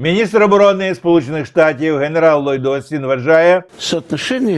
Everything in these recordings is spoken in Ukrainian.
Міністр оборони Сполучених Штатів генерал Ллойд Остін вважає, що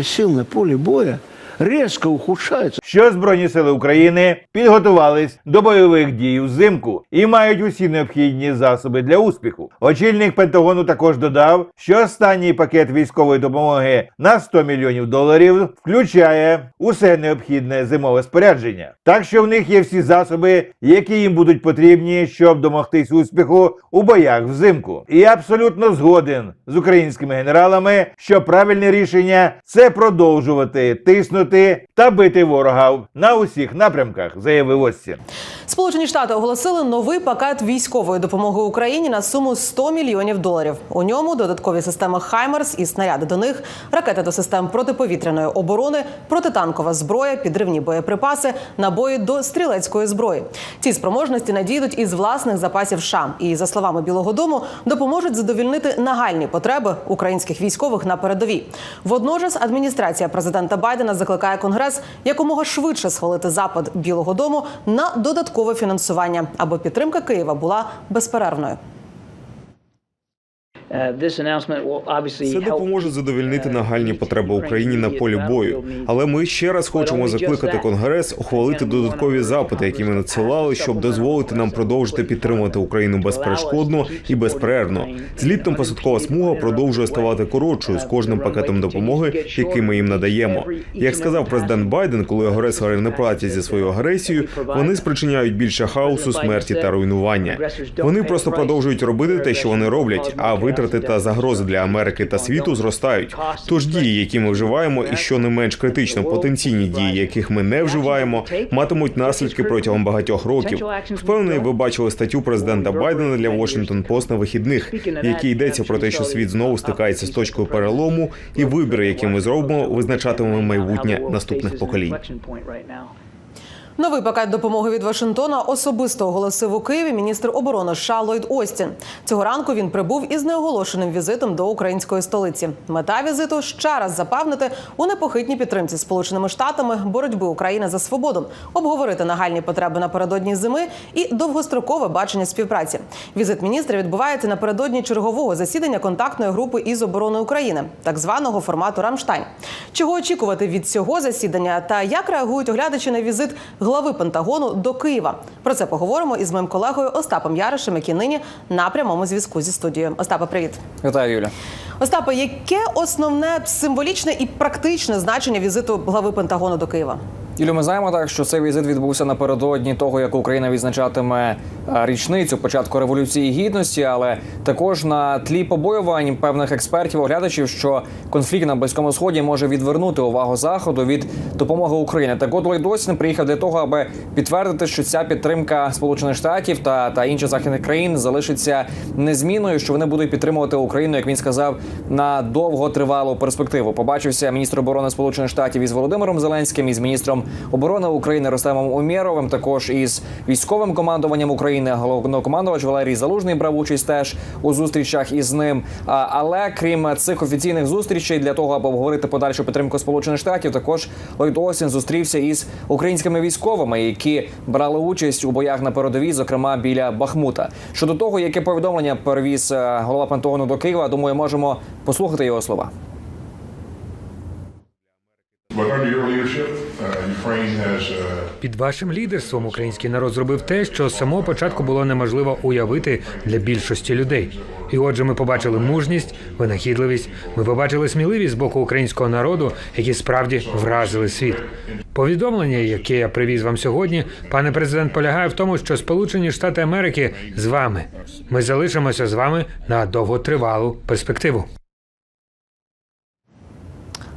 сил на полі боя резко ухудшается. що Збройні сили України підготувались до бойових дій взимку і мають усі необхідні засоби для успіху. Очільник Пентагону також додав, що останній пакет військової допомоги на 100 мільйонів доларів включає усе необхідне зимове спорядження. Так що в них є всі засоби, які їм будуть потрібні, щоб домогтись успіху у боях взимку. І абсолютно згоден з українськими генералами, що правильне рішення це продовжувати тиснути ഇന്നത്തെ та бити ворога на усіх напрямках, заявив Остін. Сполучені Штати оголосили новий пакет військової допомоги Україні на суму 100 мільйонів доларів. У ньому додаткові системи Хаймерс і снаряди до них, ракети до систем протиповітряної оборони, протитанкова зброя, підривні боєприпаси, набої до стрілецької зброї. Ці спроможності надійдуть із власних запасів США і, за словами Білого Дому, допоможуть задовільнити нагальні потреби українських військових на передовій. Водночас адміністрація президента Байдена закликає Конгрес якомога швидше схвалити запит Білого Дому на додаткове фінансування, аби підтримка Києва була безперервною. Це допоможе задовольнити нагальні потреби Україні на полі бою. Але ми ще раз хочемо закликати Конгрес ухвалити додаткові запити, які ми надсилали, щоб дозволити нам продовжити підтримувати Україну безперешкодно і безперервно. Злітно посадкова смуга продовжує ставати коротшою з кожним пакетом допомоги, який ми їм надаємо. Як сказав президент Байден, коли агресори не платять зі своєю агресією, вони спричиняють більше хаосу, смерті та руйнування. Вони просто продовжують робити те, що вони роблять, а витрати та загрози для Америки та світу зростають. Тож дії, які ми вживаємо, і що не менш критично, потенційні дії, яких ми не вживаємо, матимуть наслідки протягом багатьох років. Впевнений, ви бачили статтю президента Байдена для Washington Post на вихідних, в якій йдеться про те, що світ знову стикається з точкою перелому, і вибір, який ми зробимо, визначатиме майбутнє наступних поколінь. Новий пакет допомоги від Вашингтона особисто оголосив у Києві міністр оборони США Ллойд Остін. Цього ранку він прибув із неоголошеним візитом до української столиці. Мета візиту ще раз запевнити у непохитній підтримці Сполученими Штатами боротьби України за свободу, обговорити нагальні потреби напередодні зими і довгострокове бачення співпраці. Візит міністра відбувається напередодні чергового засідання контактної групи із оборони України, так званого формату Рамштайн. Чого очікувати від цього засідання та як реагують оглядачі на візит глави Пентагону до Києва? Про це поговоримо із моїм колегою Остапом Яришем, який нині на прямому зв'язку зі студією. Остапа, привіт. Вітаю, Юля. Остапа, яке основне символічне і практичне значення візиту глави Пентагону до Києва? Юлю, ми знаємо так, що цей візит відбувся напередодні того, як Україна відзначатиме е, річницю початку революції гідності, але також на тлі побоювань певних експертів, оглядачів, що конфлікт на близькому сході може відвернути увагу заходу від допомоги Україні. Так от Ллойд Остін приїхав для того, аби підтвердити, що ця підтримка Сполучених Штатів та, та інших західних країн залишиться незмінною, що вони будуть підтримувати Україну, як він сказав, на довготривалу перспективу. Побачився міністр оборони Сполучених Штатів із Володимиром Зеленським, із міністром оборони України Ростемом Умєровим, також із військовим командуванням України. Головнокомандувач Валерій Залужний брав участь теж у зустрічах із ним. Але крім цих офіційних зустрічей, для того, аби обговорити подальшу підтримку Сполучених Штатів, також Ллойд Остін зустрівся із українськими військовими, які брали участь у боях на передовій, зокрема біля Бахмута. Щодо того, яке повідомлення перевіз е, голова Пентагону до Києва, думаю, можемо послухати його слова. Під вашим лідерством український народ зробив те, що з самого початку було неможливо уявити для більшості людей. І отже, ми побачили мужність, винахідливість. Ми побачили сміливість з боку українського народу, які справді вразили світ. Повідомлення, яке я привіз вам сьогодні, пане президент, полягає в тому, що Сполучені Штати Америки з вами. Ми залишимося з вами на довготривалу перспективу.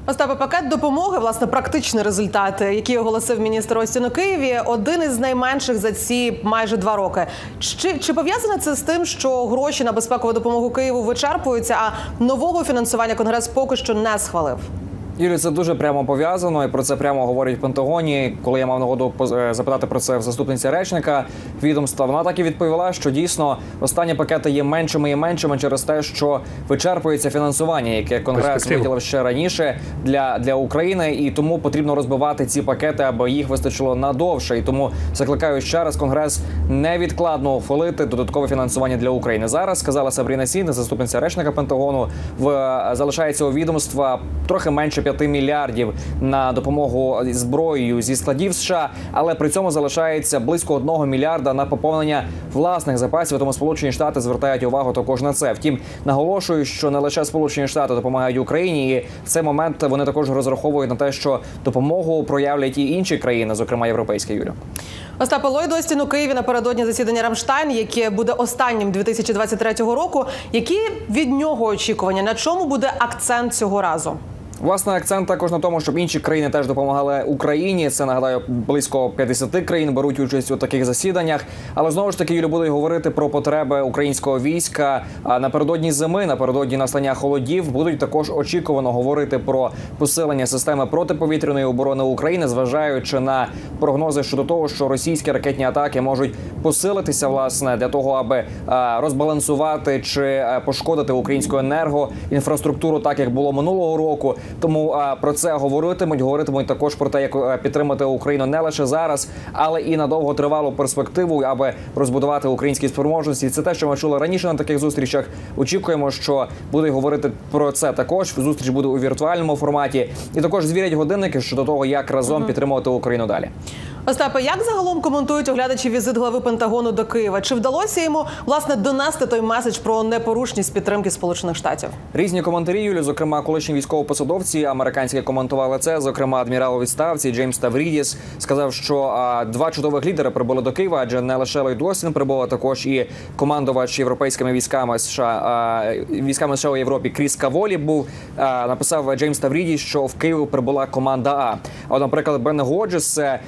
Остапе, пакет допомоги, власне, практичний результат, які оголосив міністр Остін у Києві, один із найменших за ці майже два роки. Чи, чи пов'язане це з тим, що гроші на безпекову допомогу Києву вичерпуються, а нового фінансування конгрес поки що не схвалив? Юрій, це дуже прямо пов'язано, і про це прямо говорять в Пентагоні. Коли я мав нагоду е, запитати про це в заступниці речника відомства, вона так і відповіла, що дійсно останні пакети є меншими і меншими через те, що вичерпується фінансування, яке конгрес виділив ще раніше для, для України, і тому потрібно розбивати ці пакети, аби їх вистачило надовше. І тому закликаю ще раз конгрес невідкладно ухвалити додаткове фінансування для України. Зараз сказала Сабріна Сін, заступниця речника Пентагону. В залишається у відомства трохи менше 5 мільярдів на допомогу зброєю зі складів США, але при цьому залишається близько 1 мільярда на поповнення власних запасів. Тому Сполучені Штати звертають увагу також на це. Втім, наголошую, що не лише Сполучені Штати допомагають Україні, і в цей момент вони також розраховують на те, що допомогу проявлять і інші країни, зокрема європейські Юрі. Остапе Ллойд Остін у Києві напередодні засідання Рамштайн, яке буде останнім 2023 року. Які від нього очікування? На чому буде акцент цього разу? Власне, акцент також на тому, щоб інші країни теж допомагали Україні. Це нагадаю, близько 50 країн беруть участь у таких засіданнях. Але знову ж таки Юлі будуть говорити про потреби українського війська. Напередодні зими, напередодні настання холодів, будуть також очікувано говорити про посилення системи протиповітряної оборони України, зважаючи на прогнози щодо того, що російські ракетні атаки можуть посилитися власне для того, аби розбалансувати чи пошкодити українську енергоінфраструктуру, так як було минулого року. Тому а, про це говоритимуть. Говоритимуть також про те, як підтримати Україну не лише зараз, але і на довготривалу перспективу, аби розбудувати українські спроможності. Це те, що ми чули раніше на таких зустрічах. Очікуємо, що будуть говорити про це також. Зустріч буде у віртуальному форматі, і також звірять годинники щодо того, як разом підтримувати Україну далі. Остапе, як загалом коментують оглядачі візит глави Пентагону до Києва? Чи вдалося йому власне донести той меседж про непорушність підтримки Сполучених Штатів? Різні коментарі Юлі, зокрема, колишні військовопосадовці американські коментували це. Зокрема, адмірал у відставці Джеймс Таврідіс сказав, що а, два чудових лідери прибули до Києва, адже не лише Ллойд Остін прибув, а також і командувач європейськими військами США а, військами США у Європі Кріс Каволі був. А, написав Джеймс Таврідіс, що в Києві прибула команда А. От, наприклад, Бен Годжес, це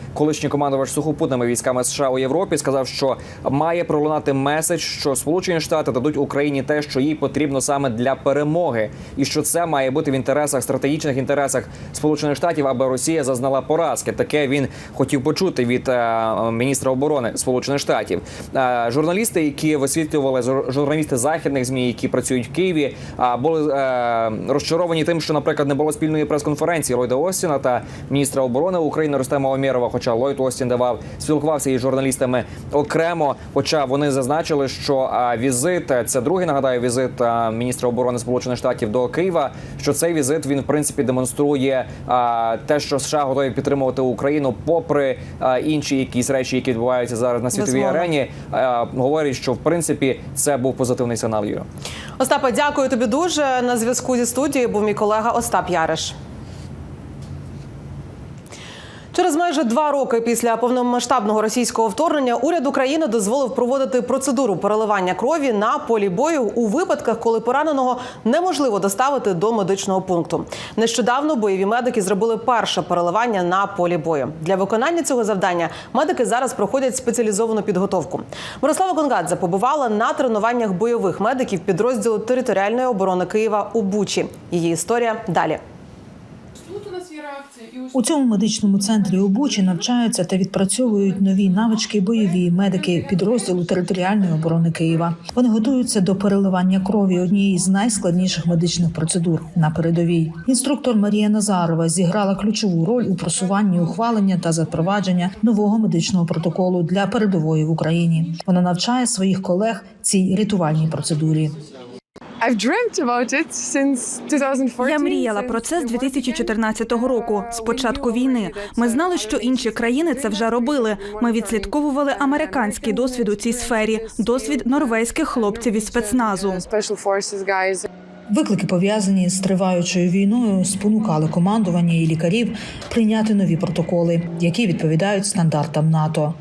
колишній командувач сухопутними військами США у Європі, сказав, що має пролунати меседж, що Сполучені Штати дадуть Україні те, що їй потрібно саме для перемоги, і що це має бути в інтересах стратегічних інтересах Сполучених Штатів, аби Росія зазнала поразки. Таке він хотів почути від е, міністра оборони Сполучених Штатів. Е, журналісти, які висвітлювали жур- журналісти західних змі, які працюють в Києві, а були е, розчаровані тим, що, наприклад, не було спільної прес-конференції Ллойда Остіна та міністра оборони України Рустема Омєрова. Хоча Ллойд Остін давав спілкувався із журналістами окремо. Хоча вони зазначили, що візит це другий нагадаю візит міністра оборони Сполучених Штатів до Києва. Що цей візит він в принципі демонструє те, що США готові підтримувати Україну, попри інші якісь речі, які відбуваються зараз на світовій Безумовно. арені. Говорять, що в принципі це був позитивний сигнал. Юра. Остапе, дякую тобі дуже. На зв'язку зі студією був мій колега Остап Яриш. Через майже два роки після повномасштабного російського вторгнення уряд України дозволив проводити процедуру переливання крові на полі бою у випадках, коли пораненого неможливо доставити до медичного пункту. Нещодавно бойові медики зробили перше переливання на полі бою. Для виконання цього завдання медики зараз проходять спеціалізовану підготовку. Мирослава Конгадзе побувала на тренуваннях бойових медиків підрозділу територіальної оборони Києва у Бучі. Її історія далі. Тут у нас є реакція і ось У цьому медичному центрі у Бучі навчаються та відпрацьовують нові навички бойові медики підрозділу територіальної оборони Києва. Вони готуються до переливання крові однієї з найскладніших медичних процедур на передовій. Інструктор Марія Назарова зіграла ключову роль у просуванні ухвалення та запровадження нового медичного протоколу для передової в Україні. Вона навчає своїх колег цій рятувальній процедурі. Я мріяла про це з 2014 року, з початку війни. Ми знали, що інші країни це вже робили. Ми відслідковували американський досвід у цій сфері, досвід норвезьких хлопців із спецназу. Виклики, пов'язані з триваючою війною, спонукали командування і лікарів прийняти нові протоколи, які відповідають стандартам НАТО.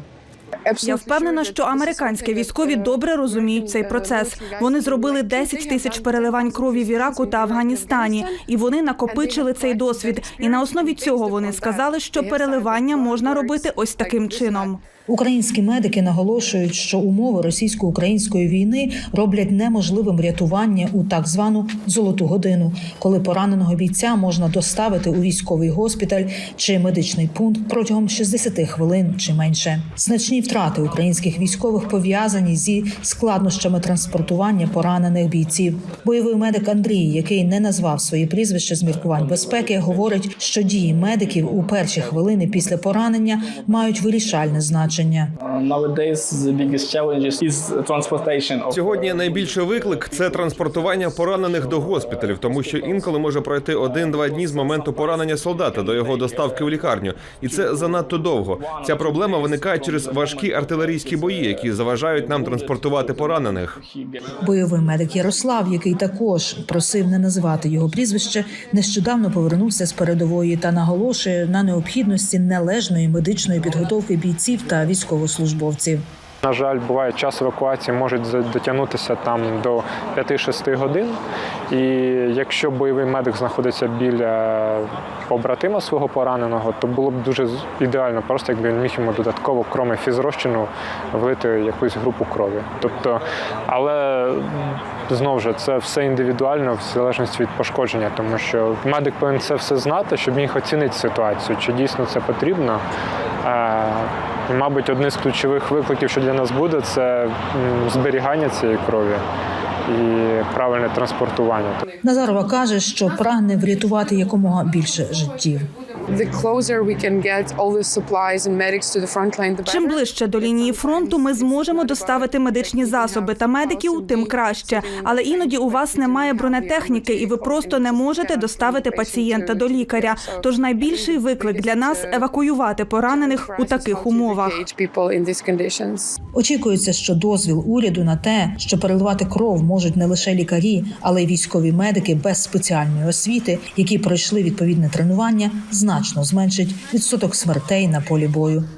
Я впевнена, що американські військові добре розуміють цей процес. Вони зробили 10 тисяч переливань крові в Іраку та Афганістані, і вони накопичили цей досвід. І на основі цього вони сказали, що переливання можна робити ось таким чином. Українські медики наголошують, що умови російсько-української війни роблять неможливим рятування у так звану золоту годину, коли пораненого бійця можна доставити у військовий госпіталь чи медичний пункт протягом 60 хвилин чи менше. Значні втрати українських військових пов'язані зі складнощами транспортування поранених бійців. Бойовий медик Андрій, який не назвав свої прізвища з міркувань безпеки, говорить, що дії медиків у перші хвилини після поранення мають вирішальне значення. Nowadays, the biggest challenge is transportation of Сьогодні найбільший виклик це транспортування поранених до госпіталів, тому що інколи може пройти один-два дні з моменту поранення солдата до його доставки в лікарню, і це занадто довго. Ця проблема виникає через важкі артилерійські бої, які заважають нам транспортувати поранених. Бойовий медик Ярослав, який також просив не називати його прізвище, нещодавно повернувся з передової та наголошує на необхідності належної медичної підготовки бійців та військовослужбовців. На жаль, буває час евакуації за- дотягнутися там до 5-6 годин. І якщо бойовий медик знаходиться біля побратима свого пораненого, то було б дуже ідеально, просто якби він міг йому додатково, кроме фізрозчину, влити якусь групу крові. Тобто, але знову ж це все індивідуально в залежності від пошкодження, тому що медик повинен це все знати, щоб міг оцінити ситуацію, чи дійсно це потрібно. Мабуть, один з ключових викликів, що для нас буде, це зберігання цієї крові і правильне транспортування. Назарова каже, що прагне врятувати якомога більше життів. The closer we can get all the supplies and medics to the front line, the better. Чим ближче до лінії фронту ми зможемо доставити медичні засоби та медиків, тим краще. Але іноді у вас немає бронетехніки, і ви просто не можете доставити пацієнта до лікаря. Тож найбільший виклик для нас евакуювати поранених у таких умовах. Очікується, що дозвіл уряду на те, що переливати кров можуть не лише лікарі, але й військові медики без спеціальної освіти, які пройшли відповідне тренування, значно зменшить відсоток смертей на полі бою.